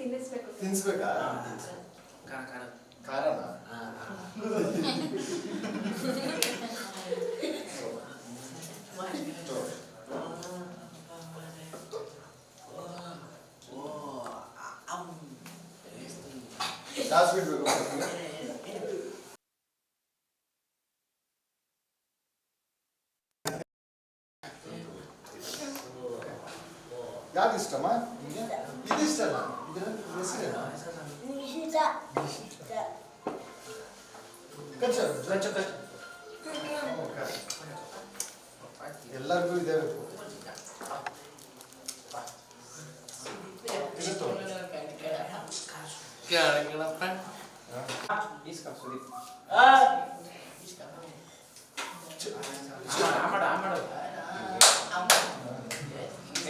ತಿನ್ನಿಸ್ಬೇಕು ತಿನ್ಸ್ಬೇಕಾ ಖಾರ ಖಾರ ಖಾರನ ತಗೋ. ಯಾವ ಯಾವ್ದು ಇಷ್ಟಮ್ಮ? ನಿಮ್ಗೆ ಇದು ಇಷ್ಟನಾ ಇದು ಹೆಸರೇನಾ? ಕಚ್ಚ. ಎಲ್ಲರಿಗೂ ಇದೇ ಬೇಕು. ಇದು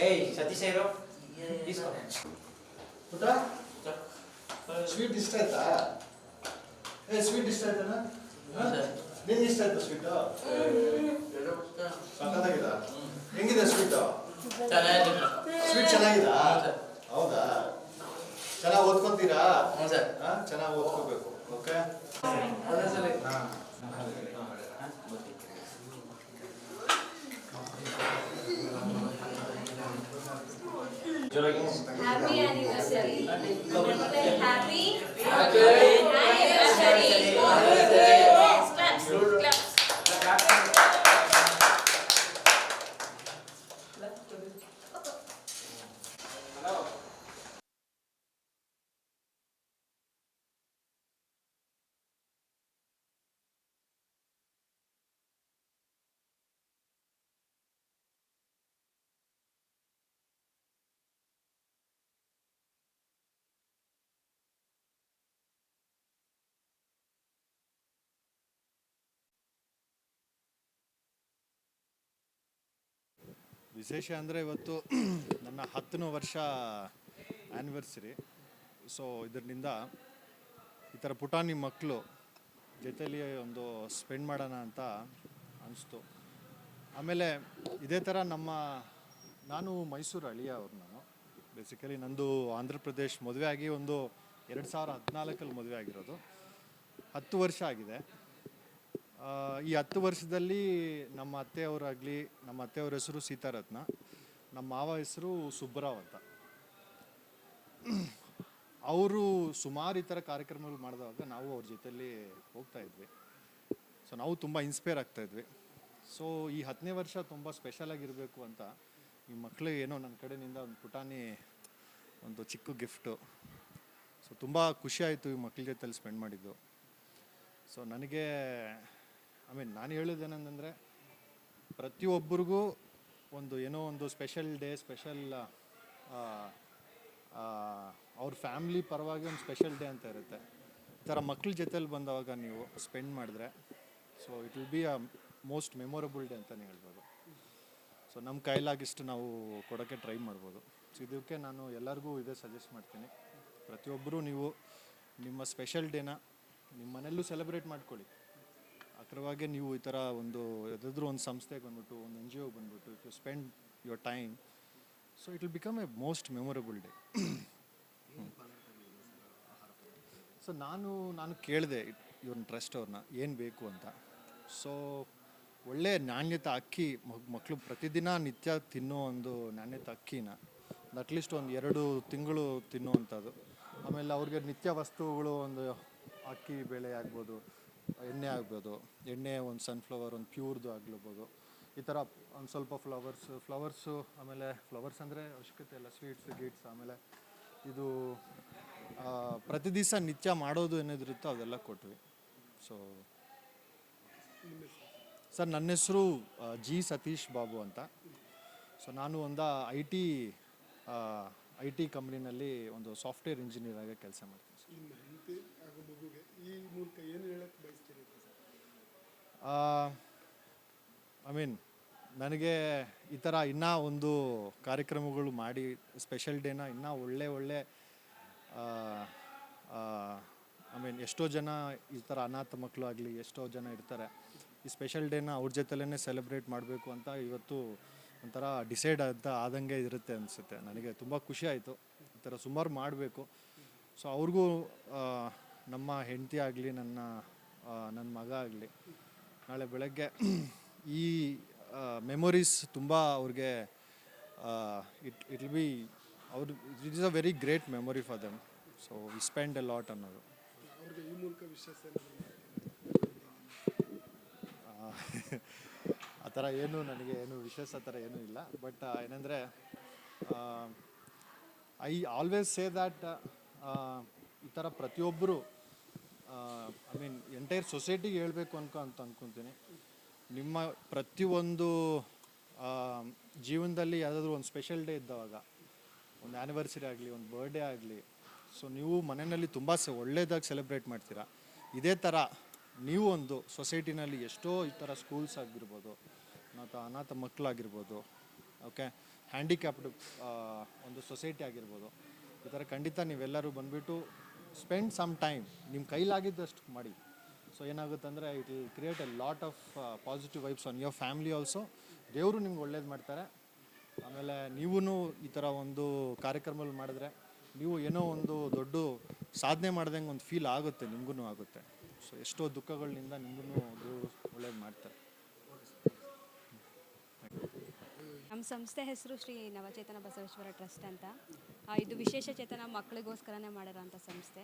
ಏಯ್ ಸತೀಶ್ ಇರು ಇಸ್ಕೊ ಪುಟ್ಟ ಸ್ವೀಟ್ ಇಷ್ಟ ಆಯ್ತಾ ಏ ಸ್ವೀಟ್ ಇಷ್ಟ ಆಯ್ತಾನ ನಿನ್ಗೆ ಇಷ್ಟ ಆಯ್ತಾ ಸ್ವೀಟ್ ಸಕ್ಕತ್ತಾಗಿದ ಹೆಂಗಿದೆ ಸ್ವೀಟ್ ಸ್ವೀಟ್ ಚೆನ್ನಾಗಿದಾ ಹೌದಾ ಚೆನ್ನಾಗಿ ಓದ್ಕೊಂತೀರಾ ಚೆನ್ನಾಗಿ ಓದ್ಕೋಬೇಕು ಓಕೆ Lâu ವಿಶೇಷ ಅಂದರೆ ಇವತ್ತು ನನ್ನ ಹತ್ತನೇ ವರ್ಷ ಆ್ಯನಿವರ್ಸರಿ ಸೊ ಇದರಿಂದ ಈ ಥರ ಪುಟಾಣಿ ಮಕ್ಕಳು ಜೊತೆಲಿ ಒಂದು ಸ್ಪೆಂಡ್ ಮಾಡೋಣ ಅಂತ ಅನಿಸ್ತು. ಆಮೇಲೆ ಇದೇ ಥರ ನಮ್ಮ, ನಾನು ಮೈಸೂರು ಅಳಿಯ ಅವ್ರು ನಾನು. ಬೇಸಿಕಲಿ ನಂದು ಆಂಧ್ರ ಪ್ರದೇಶ್ ಮದುವೆ ಆಗಿ ಒಂದು ಎರಡು ಸಾವಿರ ಹದಿನಾಲ್ಕಲ್ಲಿ ಮದುವೆ ಆಗಿರೋದು. ಹತ್ತು ವರ್ಷ ಆಗಿದೆ. ಈ ಹತ್ತು ವರ್ಷದಲ್ಲಿ ನಮ್ಮ ಅತ್ತೆಯವರಾಗಲಿ, ನಮ್ಮ ಅತ್ತೆಯವ್ರ ಹೆಸರು ಸೀತಾರತ್ನ, ನಮ್ಮ ಮಾವ ಹೆಸರು ಸುಬ್ಬರಾವ್ ಅಂತ. ಅವರು ಸುಮಾರು ಈ ಥರ ಕಾರ್ಯಕ್ರಮಗಳು ಮಾಡಿದಾಗ ನಾವು ಅವ್ರ ಜೊತೆಯಲ್ಲಿ ಹೋಗ್ತಾ ಇದ್ವಿ. ಸೊ ನಾವು ತುಂಬ ಇನ್ಸ್ಪೈರ್ ಆಗ್ತಾ ಇದ್ವಿ. ಸೊ ಈ ಹತ್ತನೇ ವರ್ಷ ತುಂಬ ಸ್ಪೆಷಲ್ ಆಗಿರಬೇಕು ಅಂತ ಈ ಮಕ್ಕಳಿಗೆ ಏನೋ ನನ್ನ ಕಡೆಯಿಂದ ಒಂದು ಪುಟಾಣಿ, ಒಂದು ಚಿಕ್ಕ ಗಿಫ್ಟು ಸೊ ತುಂಬ ಖುಷಿಯಾಯಿತು ಈ ಮಕ್ಕಳ ಜೊತೆಯಲ್ಲಿ ಸ್ಪೆಂಡ್ ಮಾಡಿದ್ದು. ಸೊ ನನಗೆ ಐ ಮೀನ್ ನಾನು ಹೇಳೋದೇನೆಂದರೆ ಪ್ರತಿಯೊಬ್ಬರಿಗೂ ಒಂದು ಏನೋ ಒಂದು ಸ್ಪೆಷಲ್ ಡೇ ಸ್ಪೆಷಲ್ ಅವ್ರ ಫ್ಯಾಮ್ಲಿ ಪರವಾಗಿ ಒಂದು ಸ್ಪೆಷಲ್ ಡೇ ಅಂತ ಇರುತ್ತೆ. ಈ ಥರ ಮಕ್ಳ ಜೊತೆಲಿ ಬಂದವಾಗ ನೀವು ಸ್ಪೆಂಡ್ ಮಾಡಿದ್ರೆ so it will be a most memorable day ಅಂತಲೇ ಹೇಳ್ಬೋದು. ಸೊ ನಮ್ಮ ಕೈಲಾಗಿಷ್ಟು ನಾವು ಕೊಡೋಕ್ಕೆ ಟ್ರೈ ಮಾಡ್ಬೋದು. ಸೊ ಇದಕ್ಕೆ ನಾನು ಎಲ್ಲರಿಗೂ ಇದೇ ಸಜೆಸ್ಟ್ ಮಾಡ್ತೀನಿ. ಪ್ರತಿಯೊಬ್ಬರೂ ನೀವು ನಿಮ್ಮ ಸ್ಪೆಷಲ್ ಡೇನ ನಿಮ್ಮ ಮನೆಯಲ್ಲೂ ಸೆಲೆಬ್ರೇಟ್ ಮಾಡ್ಕೊಳ್ಳಿ. ಅದರವಾಗೆ ನೀವು ಈ ಥರ ಒಂದು ಯಾವುದಾದ್ರೂ ಒಂದು ಸಂಸ್ಥೆಗೆ ಬಂದ್ಬಿಟ್ಟು, ಒಂದು ಎನ್ ಜಿ ಒ ಬಂದ್ಬಿಟ್ಟು you spend your time so it will become a most memorable day so ನಾನು ನಾನು ಕೇಳಿದೆ ಇವ್ರನ್ನ ಟ್ರಸ್ಟ್ ಅವ್ರನ್ನ, ಏನು ಬೇಕು ಅಂತ. ಸೊ ಒಳ್ಳೆ ನಾಣ್ಯತೆ ಅಕ್ಕಿ ಮಕ್ಕಳು ಪ್ರತಿದಿನ ನಿತ್ಯ ತಿನ್ನೋ ಒಂದು ನಾಣ್ಯತೆ ಅಕ್ಕಿನ ಅಟ್ಲೀಸ್ಟ್ ಒಂದು ಎರಡು ತಿಂಗಳು ತಿನ್ನುವಂಥದ್ದು. ಆಮೇಲೆ ಅವ್ರಿಗೆ ನಿತ್ಯ ವಸ್ತುಗಳು ಒಂದು ಅಕ್ಕಿ ಬೆಳೆ ಆಗ್ಬೋದು ಎಣ್ಣೆ ಆಗ್ಬೋದು, ಎಣ್ಣೆ ಒಂದು ಸನ್ಫ್ಲವರ್ ಒಂದು ಪ್ಯೂರ್ದು ಆಗ್ಲಬೋದು. ಈ ಥರ ಒಂದು ಸ್ವಲ್ಪ ಫ್ಲವರ್ಸ್ ಫ್ಲವರ್ಸು ಆಮೇಲೆ ಫ್ಲವರ್ಸ್ ಅಂದರೆ ಅವಶ್ಯಕತೆ ಇಲ್ಲ ಸ್ವೀಟ್ಸ್ ಗೀಟ್ಸ್ ಆಮೇಲೆ ಇದು ಪ್ರತಿ ದಿವಸ ನಿತ್ಯ ಮಾಡೋದು ಏನಿದಿರುತ್ತೋ ಅದೆಲ್ಲ ಕೊಟ್ವಿ. ಸೊ ಸರ್, ನನ್ನ ಹೆಸರು ಜಿ ಸತೀಶ್ ಬಾಬು ಅಂತ. ಸೊ ನಾನು ಒಂದು ಐ ಟಿ ಐ ಟಿ ಕಂಪ್ನಿನಲ್ಲಿ ಒಂದು ಸಾಫ್ಟ್ವೇರ್ ಇಂಜಿನಿಯರ್ ಆಗಿ ಕೆಲಸ ಮಾಡ್ತೀನಿ ಸರ್ ಈ ಮೂಲಕ ಏನು ಹೇಳಕ್ಕೆ ಬಯಸ್ತೀರಿ ಐ ಮೀನ್ ನನಗೆ ಈ ಥರ ಇನ್ನೂ ಒಂದು ಕಾರ್ಯಕ್ರಮಗಳು ಮಾಡಿ ಸ್ಪೆಷಲ್ ಡೇನ ಇನ್ನೂ ಒಳ್ಳೆ ಒಳ್ಳೆ ಐ ಮೀನ್ ಎಷ್ಟೋ ಜನ ಈ ಥರ ಅನಾಥ ಮಕ್ಕಳು ಆಗಲಿ, ಎಷ್ಟೋ ಜನ ಇರ್ತಾರೆ. ಈ ಸ್ಪೆಷಲ್ ಡೇನ ಅವ್ರ ಜೊತೆಲೇ ಸೆಲೆಬ್ರೇಟ್ ಮಾಡಬೇಕು ಅಂತ ಇವತ್ತು ಒಂಥರ ಡಿಸೈಡ್ ಅಂತ ಆದಂಗೆ ಇರುತ್ತೆ ಅನಿಸುತ್ತೆ. ನನಗೆ ತುಂಬ ಖುಷಿ ಆಯಿತು. ಈ ಥರ ಸುಮಾರು ಮಾಡಬೇಕು. ಸೊ ಅವ್ರಿಗೂ ನಮ್ಮ ಹೆಂಡತಿ ಆಗಲಿ ನನ್ನ ನನ್ನ ಮಗ ಆಗಲಿ ನಾಳೆ ಬೆಳಗ್ಗೆ ಈ ಮೆಮೊರೀಸ್ ತುಂಬ ಅವ್ರಿಗೆ ಇಟ್ ಇಟ್ ಬಿ ಅವ್ರ it is a very great memory for them so we spend a lot ಅನ್ನೋದು ಆ ಥರ ಏನು ನನಗೆ ಏನು ವಿಶೇಷ ಥರ ಏನೂ ಇಲ್ಲ. ಬಟ್ ಏನಂದರೆ ಐ ಆಲ್ವೇಸ್ ಸೇ ದ್ಯಾಟ್ ಈ ಥರ ಪ್ರತಿಯೊಬ್ಬರು ಐ ಮೀನ್ ಎಂಟೈರ್ ಸೊಸೈಟಿಗೆ ಹೇಳಬೇಕು ಅನ್ಕೊ, ಅಂತ ಅಂದ್ಕೊತೀನಿ ನಿಮ್ಮ ಪ್ರತಿಯೊಂದು ಜೀವನದಲ್ಲಿ ಯಾವುದಾದ್ರೂ ಒಂದು ಸ್ಪೆಷಲ್ ಡೇ ಇದ್ದವಾಗ, ಒಂದು ಆ್ಯನಿವರ್ಸರಿ ಆಗಲಿ, ಒಂದು ಬರ್ಡೇ ಆಗಲಿ ಸೊ ನೀವು ಮನೆಯಲ್ಲಿ ತುಂಬ ಸ, ಒಳ್ಳೇದಾಗಿ ಸೆಲೆಬ್ರೇಟ್ ಮಾಡ್ತೀರಾ? ಇದೇ ಥರ ನೀವು ಒಂದು ಸೊಸೈಟಿನಲ್ಲಿ ಎಷ್ಟೋ ಈ ಥರ ಸ್ಕೂಲ್ಸ್ ಆಗಿರ್ಬೋದು, ಮತ್ತು ಅನಾಥ ಮಕ್ಕಳಾಗಿರ್ಬೋದು ಓಕೆ ಹ್ಯಾಂಡಿಕ್ಯಾಪ್ಡ್ ಒಂದು ಸೊಸೈಟಿ ಆಗಿರ್ಬೋದು, ಈ ಥರ ಖಂಡಿತ ನೀವೆಲ್ಲರೂ ಬಂದುಬಿಟ್ಟು ಸ್ಪೆಂಡ್ ಸಮ್ ಟೈಮ್ ನಿಮ್ಮ ಕೈಲಾಗಿದ್ದಷ್ಟು ಮಾಡಿ. ಸೊ ಏನಾಗುತ್ತೆ ಅಂದರೆ it will create a lot of positive vibes on your family also ದೇವರು ನಿಮ್ಗೆ ಒಳ್ಳೇದು ಮಾಡ್ತಾರೆ. ಆಮೇಲೆ ನೀವೂ ಈ ಥರ ಒಂದು ಕಾರ್ಯಕ್ರಮಗಳು ಮಾಡಿದ್ರೆ, ನೀವು ಏನೋ ಒಂದು ದೊಡ್ಡ ಸಾಧನೆ ಮಾಡ್ದಂಗೆ ಒಂದು ಫೀಲ್ ಆಗುತ್ತೆ ನಿಮಗೂ ಆಗುತ್ತೆ. ಸೊ ಎಷ್ಟೋ ದುಃಖಗಳಿಂದ ನಿಮಗೂ ದೇವರು ಒಳ್ಳೇದು ಮಾಡ್ತಾರೆ. ನಮ್ಮ ಸಂಸ್ಥೆ ಹೆಸರು ಶ್ರೀ ನವಚೇತನ ಬಸವೇಶ್ವರ ಟ್ರಸ್ಟ್ ಅಂತ. ಇದು ವಿಶೇಷ ಚೇತನ ಮಕ್ಕಳಿಗೋಸ್ಕರನೇ ಮಾಡಿರೋಂಥ ಸಂಸ್ಥೆ.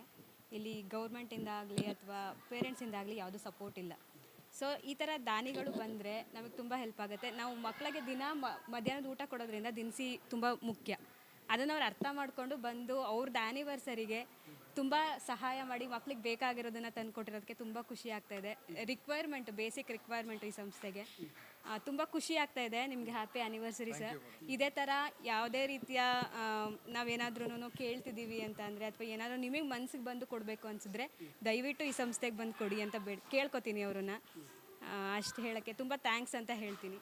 ಇಲ್ಲಿ ಗೌರ್ಮೆಂಟಿಂದ ಆಗಲಿ ಅಥವಾ ಪೇರೆಂಟ್ಸಿಂದ ಆಗಲಿ ಯಾವುದೂ ಸಪೋರ್ಟ್ ಇಲ್ಲ. ಸೊ ಈ ಥರ ದಾನಿಗಳು ಬಂದರೆ ನಮಗೆ ತುಂಬ ಹೆಲ್ಪ್ ಆಗುತ್ತೆ. ನಾವು ಮಕ್ಕಳಿಗೆ ದಿನ ಮಧ್ಯಾಹ್ನದ ಊಟ ಕೊಡೋದ್ರಿಂದ ದಿನಸಿ ತುಂಬ ಮುಖ್ಯ. ಅದನ್ನು ಅವ್ರು ಅರ್ಥ ಮಾಡಿಕೊಂಡು ಬಂದು ಅವ್ರದ್ದು ಆ್ಯನಿವರ್ಸರಿಗೆ ತುಂಬ ಸಹಾಯ ಮಾಡಿ ಮಕ್ಳಿಗೆ ಬೇಕಾಗಿರೋದನ್ನು ತಂದು ಕೊಟ್ಟಿರೋದಕ್ಕೆ ತುಂಬ ಖುಷಿ ಆಗ್ತಾ ಇದೆ. ರಿಕ್ವೈರ್ಮೆಂಟ್ ಬೇಸಿಕ್ ರಿಕ್ವೈರ್ಮೆಂಟ್ ಈ ಸಂಸ್ಥೆಗೆ. ತುಂಬ ಖುಷಿ ಆಗ್ತಾ ಇದೆ ನಿಮಗೆ ಹ್ಯಾಪಿ ಆ್ಯನಿವರ್ಸರಿ ಸರ್ ಇದೇ ಥರ ಯಾವುದೇ ರೀತಿಯ ನಾವೇನಾದ್ರೂ ಕೇಳ್ತಿದ್ದೀವಿ ಅಂತ ಅಂದರೆ ಅಥವಾ ಏನಾದರೂ ನಿಮಗೆ ಮನಸ್ಸಿಗೆ ಬಂದು ಕೊಡಬೇಕು ಅನಿಸಿದ್ರೆ ದಯವಿಟ್ಟು ಈ ಸಂಸ್ಥೆಗೆ ಬಂದು ಕೊಡಿ ಅಂತ ಬೇಡ ಕೇಳ್ಕೊತೀನಿ ಅವ್ರನ್ನ. ಅಷ್ಟು ಹೇಳೋಕ್ಕೆ ತುಂಬ ಥ್ಯಾಂಕ್ಸ್ ಅಂತ ಹೇಳ್ತೀನಿ.